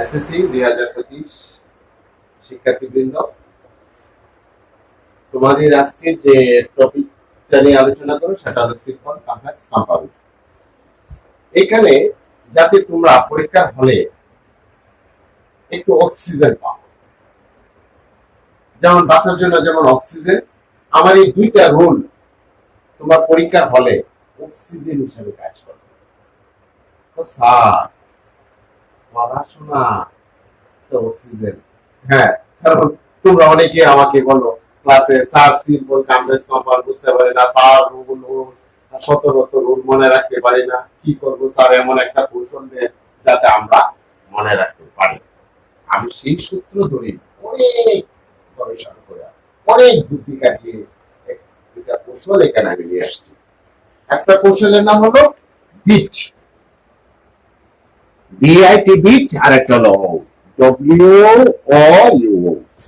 SSC দুই হাজার পঁচিশ শিক্ষার্থীবৃন্দ। তোমাদের আজকের যে টপিকটা নিয়ে আলোচনা করো, সেটা হলো সিম্পল কমপ্লেক্স কম্পাউন্ড এখানে যাতে তোমরা পরীক্ষার হলে একটু অক্সিজেন পাও। যেমন বাঁচার জন্য যেমন অক্সিজেন, আমার এই দুইটা রুল তোমার পরীক্ষার হলে অক্সিজেন হিসাবে কাজ করবে। স্যার পড়াশোনা তো হ্যাঁ তোমরা অনেকে আমাকে বলো ক্লাসে স্যার সিম্পল বুঝতে পারে না স্যার রুল শত শত রুল মনে রাখতে পারি না, কি স্যার এমন একটা কৌশল দেন যাতে আমরা মনে রাখতে পারি। আমি সেই সূত্র ধরে অনেক গবেষণা করে, অনেক বুদ্ধি কাটিয়ে এক- দুটা কৌশল এখানে আমি নিয়ে আসছি। একটা কৌশলের নাম হলো বিট বিআইটি বিট আর একটা হলো ডব্লিউ ও ইউ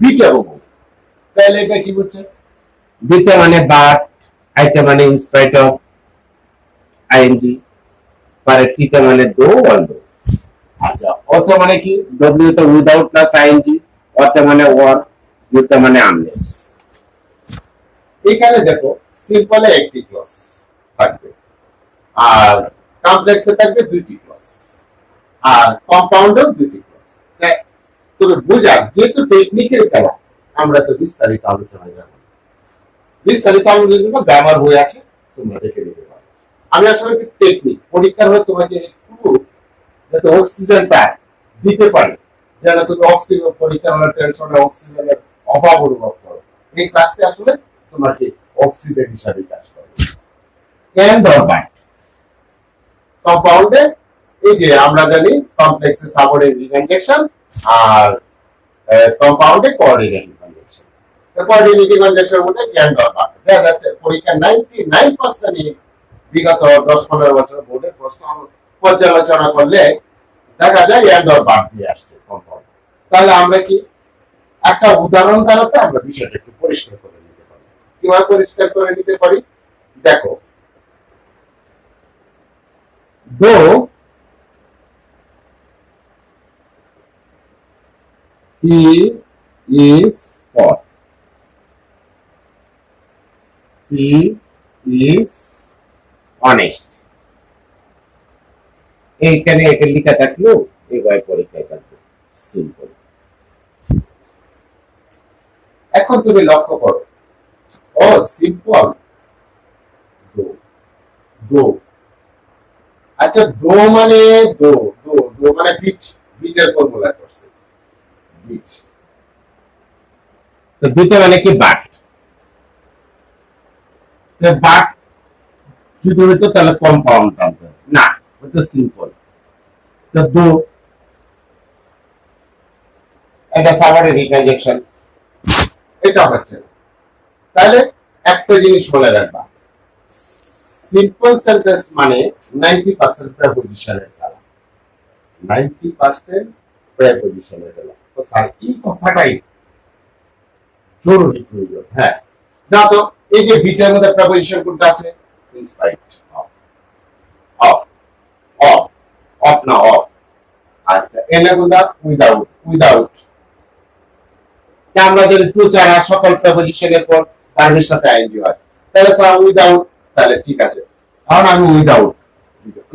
বিট এবং। তাহলে এটা কি বলছে? বিতে মানে বাট আইতে মানে ইনস্পাইট অফ আইএনজি পরে টিতে মানে দো ওয়ান দো। আচ্ছা অত মানে কি? ডব্লিউ তে উইদাউট প্লাস আইএনজি অতে মানে ওয়ার ইউতে মানে আমলেস এখানে দেখো সিম্পলে একটি ক্লস থাকবে। আর কমপ্লেক্সে থাকবে দুইটি ক্লস আর কম্পাউন্ডেও দুইটি ক্লস তবে বুঝার যেহেতু টেকনিকের খেলা, আমরা তো বিস্তারিত আলোচনায় যাব। বিস্তারিত আলোচনার জন্য গ্রামার বই আছে, তোমরা দেখে নিতে পারো। আমি আসলে টেকনিক পরীক্ষার হয়ে তোমাকে একটু যাতে অক্সিজেনটা দিতে পারি, যেন তুমি অক্সিজেন পরীক্ষা হওয়ার টেনশনে অক্সিজেনের অভাব অনুভব করো। এই ক্লাসটি আসলে তোমাকে অক্সিজেন হিসাবে কাজ করে। এন্ড অর বাইট কম্পাউন্ডে এই যে আমরা জানি কমপ্লেক্সে সাবঅর্ডিনেট ইনজেকশন আর কম্পাউন্ডে কোঅর্ডিনেট ইনজেকশন তো কোঅর্ডিনেট ইনজেকশন মধ্যে জ্ঞান দরকার দেখা যাচ্ছে পরীক্ষা 99% বিগত 10 15 বছর বোর্ডের প্রশ্ন পর্যালোচনা করলে দেখা যায় এন্ড অর দিয়ে আসছে কম্পাউন্ড তাহলে আমরা কি একটা উদাহরণ দ্বারাতে আমরা বিষয়টা একটু পরিষ্কার করে নিতে পারি। কীভাবে পরিষ্কার করে নিতে পারি? দেখো দো he is what? He is honest. এইখানে এটা লেখা থাকল, এবার পরীক্ষায় থাকবে সিম্পল এখন তুমি লক্ষ্য করো। ও সিম্পল দো। দো। আচ্ছা দো মানে দো দো দো মানে বিট বিটের ফর্মুলা করছে। বিট তো বিতে মানে কি বাট বাট যদি হইতো তাহলে কম্পাউন্ড টানতে না হয়তো সিম্পল তো দো এটা সাভারের রিট্রানজেকশন এটা হচ্ছে। তাহলে একটা জিনিস মনে রাখবা। সিম্পল সেন্টেন্স মানে নাইনটি পার্সেন্ট প্রেপোজিশনের খেলা নাইনটি পার্সেন্ট প্রেপোজিশনের খেলা স্যার এই কথাটাই জরুরি প্রয়োজন হ্যাঁ। না তো, এই যে বিটার মধ্যে কোনটা আছে? In spite of of of no of আচ্ছা এনে কোনটা? উইদাউট উইদাউট আমরা যদি টু সকল পর সাথে আইএনজি হয়, তাহলে স্যার উইদাউট তাহলে ঠিক আছে। কারণ আমি উইদাউট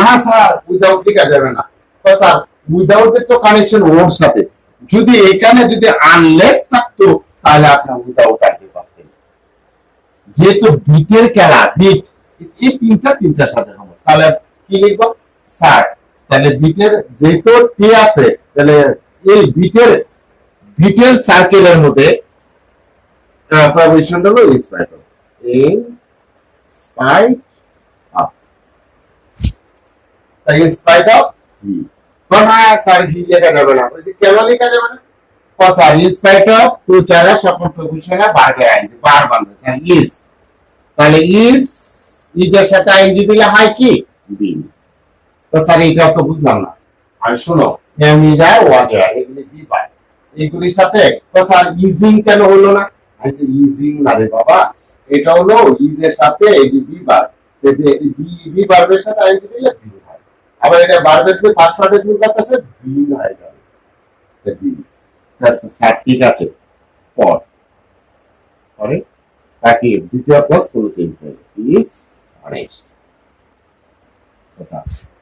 না স্যার উইদাউট লেখা যাবে না। স্যার উইদাউট এর তো কানেকশন ওর সাথে। যদি এখানে যদি আনলেস থাকতো, তাহলে আপনার উইদাউট আনতে পারতেন। যেহেতু বিটের খেলা, বিট, এই তিনটা তিনটার সাথে হবে তাহলে কি লিখব? স্যার, তাহলে বিটের যেহেতু টি আছে, তাহলে এই বিটের বিটের সার্কেলের মধ্যে প্রভিশনটা হলো স্পাইট ইন স্পাইট তাই স্পাইট কোনা স্যার হি লেখা যাবে না বলছি কেন লেখা যাবে না ও স্যার স্পাইট অফ টু চারা সকল প্রভিশনে বার আইনজি বার বানবে স্যার ইজ তাহলে ইজ ইজের সাথে আইনজি দিলে হয় কি তো স্যার এটা তো বুঝলাম না আর শোনো এমনি যায় ওয়া যায় এগুলি বি পায় এগুলির সাথে তো স্যার ইজিং কেন হলো না ইজিং না রে বাবা এটা হলো ইজের সাথে এই বি বার বি বি বার্বের সাথে আইনজি দিলে বি আবার এটা বার্বের যে ফার্স্ট পার্টিসিপেন্ট করতেছে বি হয়ে যাবে স্যার ঠিক আছে। পর। পরে তাকে দ্বিতীয় ক্লাস কোনো চেঞ্জ নেই। ইজ অনেস্ট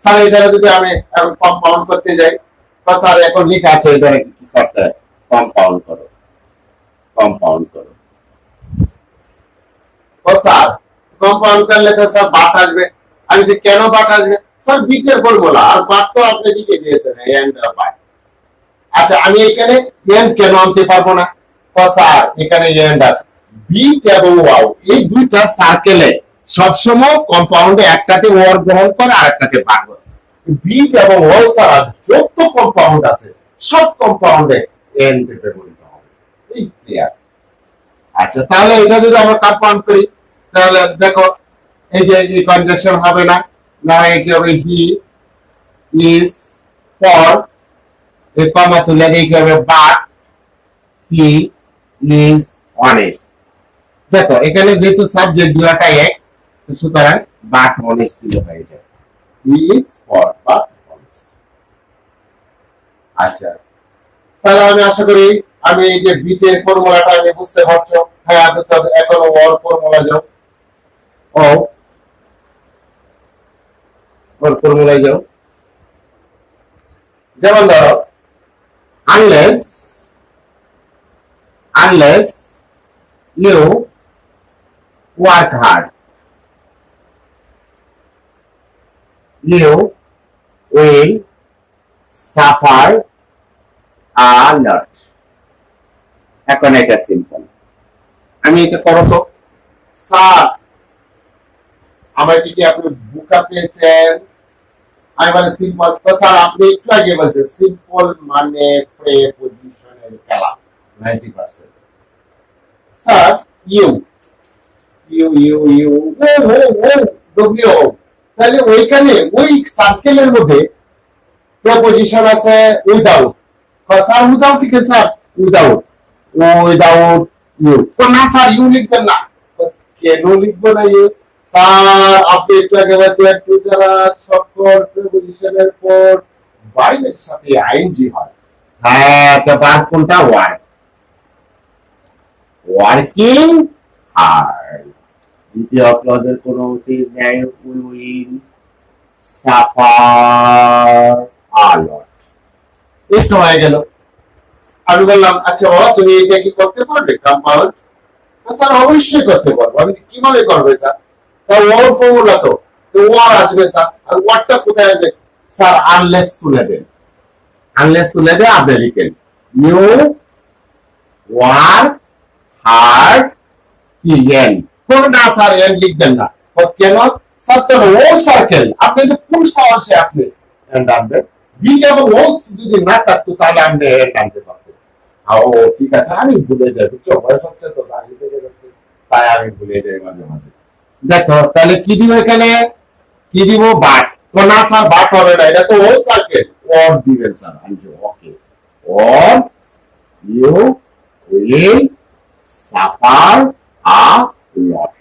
স্যার এটা যদি আমি এখন কম্পাউন্ড করতে যাই, তো স্যার এখন লেখা আছে এটা কি করতে হয়? কম্পাউন্ড করো। কম্পাউন্ড করো। ও স্যার কম্পাউন্ড করলে তো স্যার বাট আসবে। আমি যে কেন বাট আসবে? স্যার আর তো আপনি লিখে দিয়েছেন এন্ড আচ্ছা আমি এখানে এন্ড কেন আনতে পারব না? স্যার, এখানে এন্ড বিট এবং ওয়াও, এই দুইটা সার্কেলে সবসময় কম্পাউন্ডে একটাতে ওয়ার গ্রহণ করে আর একটাতে বিট এবং ওয়াও যত কম্পাউন্ড আছে, সব কম্পাউন্ডে এন্ড ব্যবহৃত হবে। আচ্ছা তাহলে এটা যদি আমরা কম্পাউন্ড করি, তাহলে দেখো, এই যে এই কনজাকশন হবে না না হয় কি হবে হি ইজ ফর এই কমা তুলে দেখো, এখানে যেহেতু সাবজেক্ট দুটাই এক সুতরাং বাট অনেস্ট দিলে হয়ে আচ্ছা তাহলে আমি আশা করি আমি এই যে বিটের ফর্মুলাটা আমি বুঝতে পারছ। হ্যাঁ বুঝতে এখন ওর ফর্মুলা যাও ও ফর্মুলায় যাও যেমন ধরো unless unless you hard. You will suffer a lot. এখন এটা সিম্পল আমি এটা করো তো স্যার আমার কি আপনি বুকা পেয়েছেন আমি বলে সিম্পল, তো স্যার আপনি একটু আগে বলছেন, সিম্পল মানে প্রেপোজিশনের খেলা ninety percent sir you you you you O O O W তাহলে ওইখানে ওই সার্কেলের মধ্যে প্রপোজিশন আছে উইদাউট স্যার উইদাউট কি স্যার? উইদাউট উইদাউট ইউ তো না, স্যার ইউ লিখবেন না। কেন লিখব না ইউ স্যার, আপনি একটু আগে পর বাইরের সাথে আইনজি হয়। হ্যাঁ তো কোনটা? ওয়ার্ক ওয়ার্কিং দ্বিতীয় ক্লজের নেই। We will suffer a lot এষ্ট হয়ে গেল। আমি বললাম আচ্ছা ও তুমি এটা কি করতে পারবে? কম্পাউন্ড স্যার, অবশ্যই করতে পারব। আমি কীভাবে করবে স্যার তা ওর ফর্মুলা তো। ওয়ার আসবে স্যার। আর ওয়ারটা কোথায় আসবে? স্যার আনলেস তুলে দেন। আনলেস তুলে দেন আপনি লিখেন। নিউ ওয়ার কি এন কোন না স্যার এন লিখবেন না। কেন স্যার তো ও সার্কেল আপনি তো কোন সহজে আপনি। আনবেন বিট এবং ও যদি না থাকতো তাহলে আপনি আনতে পারতেন ও ঠিক আছে আমি ভুলে যাই বুঝছ? বয়স হচ্ছে তো তাই আমি ভুলে যাই মাঝে মাঝে। দেখো, তাহলে কি দিব এখানে? কি দিব? বাট। না স্যার, বাট হবে না। এটা তো অর দিবেন sir. Okay. Or you will suffer a lot.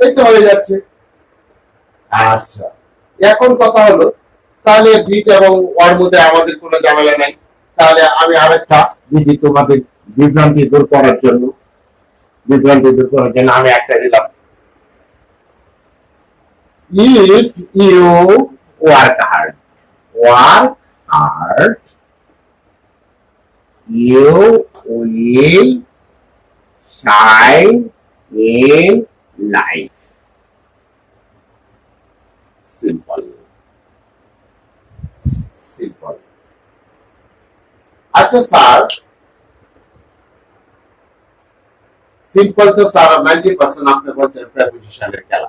এই তো হয়ে যাচ্ছে। আচ্ছা। এখন কথা হলো, তাহলে বিট এবং ওর মধ্যে আমাদের কোনো ঝামেলা নাই। তাহলে আমি আরেকটা দিদি তোমাদের বিভ্রান্তি দূর করার জন্য। বিভ্রান্তি দূর করার জন্য আমি একটা দিলাম if you work hard work hard you will shine in life simple simple আচ্ছা স্যার সিম্পল তো স্যার নাইনটি পার্সেন্ট আপনি বলছেন প্রেপোজিশনের খেলা।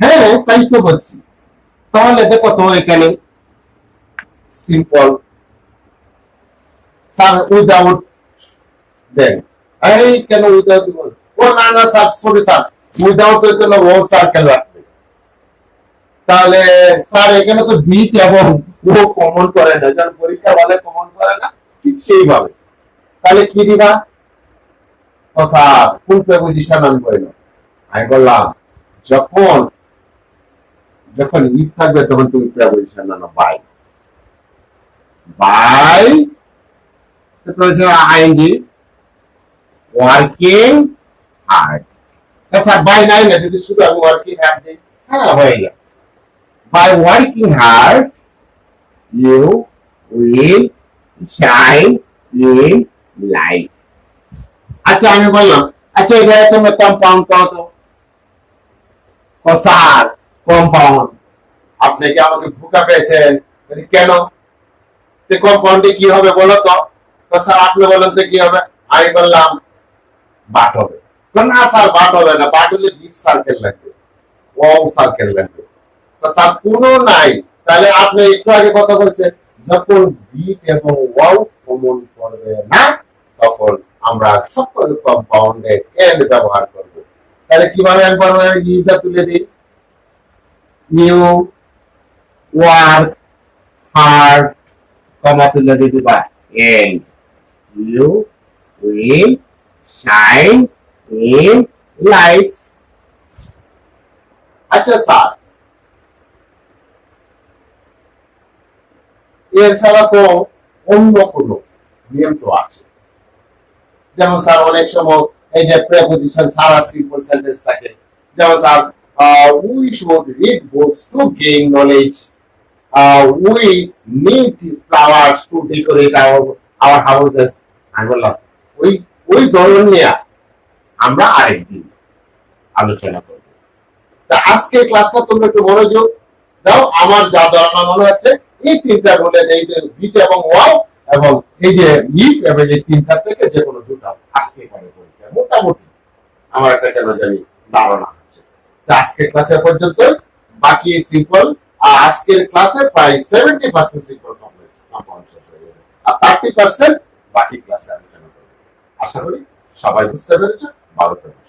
হ্যাঁ তাই তো বলছি। তাহলে দেখো তো এখানে সিম্পল স্যার উইদাউট দেন এই কেন উইদাউট ও না না স্যার সরি স্যার উইদাউট এর জন্য ও সার্কেল রাখবে। তাহলে স্যার এখানে তো বিট এবং ও কমন করে না। যখন পরীক্ষা বলে কমন করে না, ঠিক সেইভাবে। তাহলে কি দিবা? ও স্যার কোন প্রেপোজিশন আমি বললাম, যখন যখন ঈদ থাকবে, তখন তুমি প্রেপোজিশন নাও বাই। বাই? প্রয়োজন ING working hard. Sir by নাই না, যদি শুধু আমি ওয়ার্কিং হার্ড দিই হ্যাঁ হয়ে যায় by working hard, you will shine in life. আচ্ছা আমি বললাম আচ্ছা এটা তোমরা কম্পাউন্ড করো তো। ও স্যার কম্পাউন্ড আপনি কি আমাকে ভুকা পেয়েছেন? কেন? কম্পাউন্ডে কি হবে বলো তো? স্যার আপনি বলেন তো কি হবে? আমি বললাম, বাট হবে। না, স্যার, বাট হবে না। বাট হলে বিগ সার্কেল লাগবে ওয়াও সার্কেল লাগবে। তো স্যার, কোনো নাই। তাহলে আপনি একটু আগে কথা বলছেন, যখন বিট এবং ওয়াও কমন করবে না, তখন আমরা সকল কম্পাউন্ডে এন্ড ব্যবহার করব। তাহলে কীভাবে আমি বলব ইউটা তুলে দিই? নিউ ওয়ার্ক হার্ড কমা তুলে দিয়ে দিবা and you will shine in life আচ্ছা স্যার এর ছাড়া তো অন্য কোনো নিয়ম তো আছে। যেমন স্যার অনেক সময় এই যে প্রেপোজিশন সারা সিম্পল সেন্টেন্স থাকে। যেমন sir we should read books to gain knowledge we need flowers to decorate our our houses আমি বললাম, ওই ওই ধরন নিয়ে আমরা আরেকদিন আলোচনা করব। তা আজকে ক্লাসটা তোমরা একটু মনোযোগ দাও, আমার যা ধারণা মনে হচ্ছে এই তিনটা রুলে এই যে বিট এবং ওয়াও এবং এই যে ইফ এবং এই তিনটা থেকে যে কোনো আসতে পারে পরীক্ষা। মোটামুটি আমার একটা কেন জানি ধারণা হচ্ছে আজকের ক্লাসে পর্যন্ত বাকি সিম্পল আর আজকের ক্লাসে প্রায় সেভেন্টি পার্সেন্ট সিম্পল কমপ্লেক্স আর থার্টি পার্সেন্ট বাকি ক্লাসে আলোচনা করব আশা করি সবাই বুঝতে পেরেছ, ভালো থাকবে